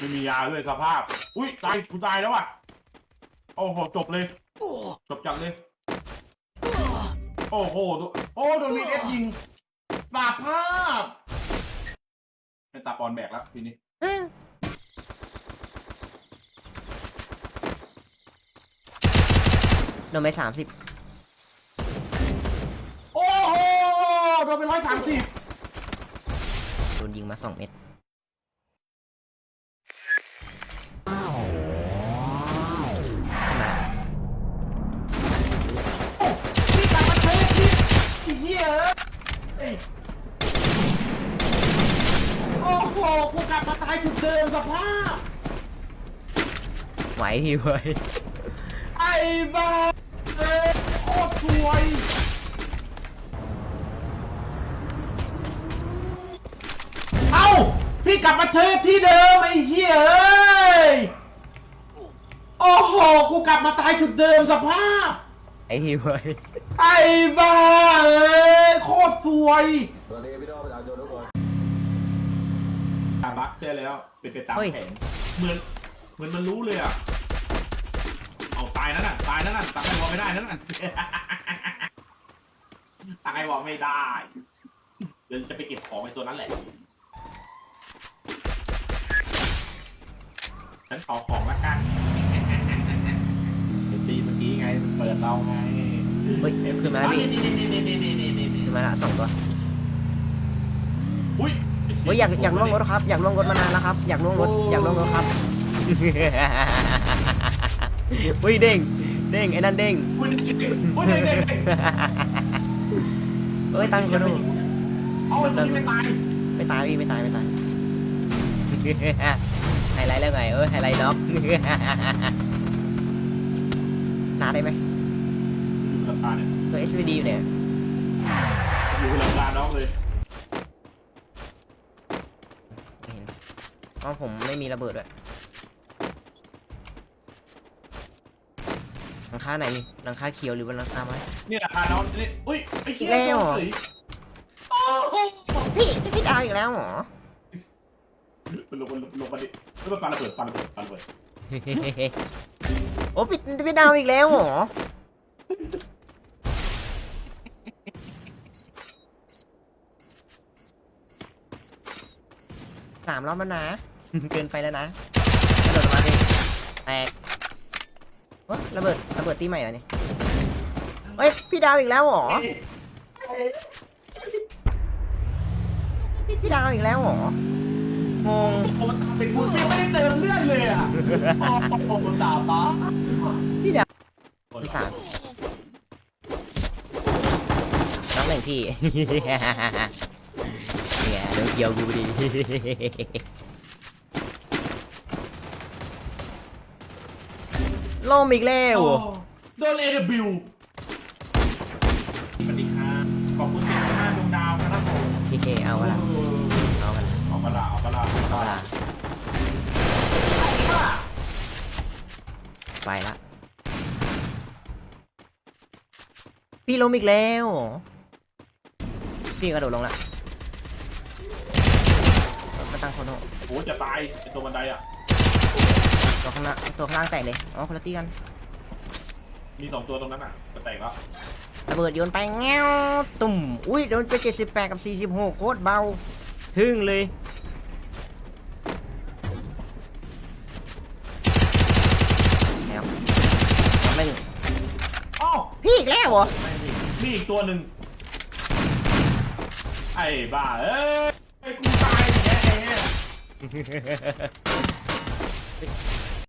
ไม่มียาด้วยสภาพ อุ้ยตายกูตายแล้วอะโอ้โหจบเลย จบจังเลย โอ้โหโดนโอ้โดนมีเอฟยิงสาภาพให้ตาปอนแบกแล้วทีนี้โดนไปสามสิบโอ้โหโดนไปร้อยสามสิบโดนยิงมาสองเม็ด กูกลับมาตายจุดเดิมสภาพ ไหวพี่เว้ยไอ้บ้าเอ้ยโคตรสวย เอ้า พี่กลับมาเทสที่เดิมไอ้เหี้ยเอ้ย โอ้โห กูกลับมาตายจุดเดิมสภาพ ไอพี่เว้ยไอ้บ้าเอ้ยโคตรสวยสวัสดีพี่น้องประชาชนทุกคน ตามบักเสียแล้วเป็นไปตามเฮ้ย แผนเหมือนเหมือนมันรู้เลยอะเอาตายนั่นน่ะตายนั่นน่ะตายบอกไม่ได้นั่นน่ะ ตายบอกไม่ได้เดินจะไปเก็บของไอ้ตัวนั้นแหละฉันขอของละกันไอ้ตีเมื่อกี้ไงเปิดเราไงเฮ้ยขึ้นมาแล้วพี่ขึ้นมาละสองตัวอุ้ย เฮ้ยอยากอยากล่วงรถครับ อยากล่วงรถมานานแล้วครับ อยากล่วงรถอยากล่วงรถครับเฮ้ยเด้งเด้งไอ้นั่นเด้งอุ้ยเด็กอุ้ยเด็กเด็กเอ้ยตั้งคนดูเอาไอ้ตัวนี้ไม่ตายไม่ตายพี่ไม่ตายไม่ตายไฮไลท์แล้วไงเอ้ยไฮไลท์น็อกนาได้ไหมอยู่กับตาเนี่ยตัว SVD อยู่เนี่ยอยู่ อ๋อผมไม่มีระเบิดด้วยหลังคาไหนหลังคาเขียวหรือว่าหลังคาไม้ นี่แหละค่ะน้องนี่อุ้ยไอ้เหี้ยอีกแล้วเหรอโดนเฉยโอ้โหพี่พี่ดาวอีกแล้วเหรอมันลงมันลงลงมาดิแล้วมันปาระเบิดปาระเบิดปาระเบิดโอ้พี่พี่ดาวอีกแล้วเหรอ สามรอบแล้วนะ เกินไปแล้วนะกระโดดลงมาดิแตกวะระเบิดระเบิดตีใหม่เหรอเนี่ยเฮ้ยพี่ดาวอีกแล้วเหรอพี่ดาวอีกแล้วเหรองงโอ้โหเป็นกูยังไม่ได้เติมเลือดเลยอะโอ้โหด่าป้าที่สามน้องหนึ่งพี่ เนี่ยโดนเกี่ยวกูดิล่มอีกแล้ว โดนเอเดบิวสวัสดีครับขอบคุณที่ห้าดวงดาวนะครับผมพี่เคเอาวะล่ะเอากันเอากระลาเอากระลาเอากเอาระวะลาล่ะไปละ พี่ล้มอีกแล้ว พี่กระโดดลงละมา ตั้งโคโนโอ้โหจะตายไอ้ตัวบันไดอะ ตัวข้างหน้าตัวข้างล่างแตกเลยอ๋อคนละตีกันมีสองตัวตรงนั้นอะจะแตกแล้วระเบิดโยนไปแง้วตุ่มอุ้ยโดนไป78กับ46โคตรเบาทึ่งเลยแล้วหนึ่งอ้าวพี่อีกแล้วเหรอมีอีกตัวหนึ่งไอ้บ้าเอ้ย Yeah.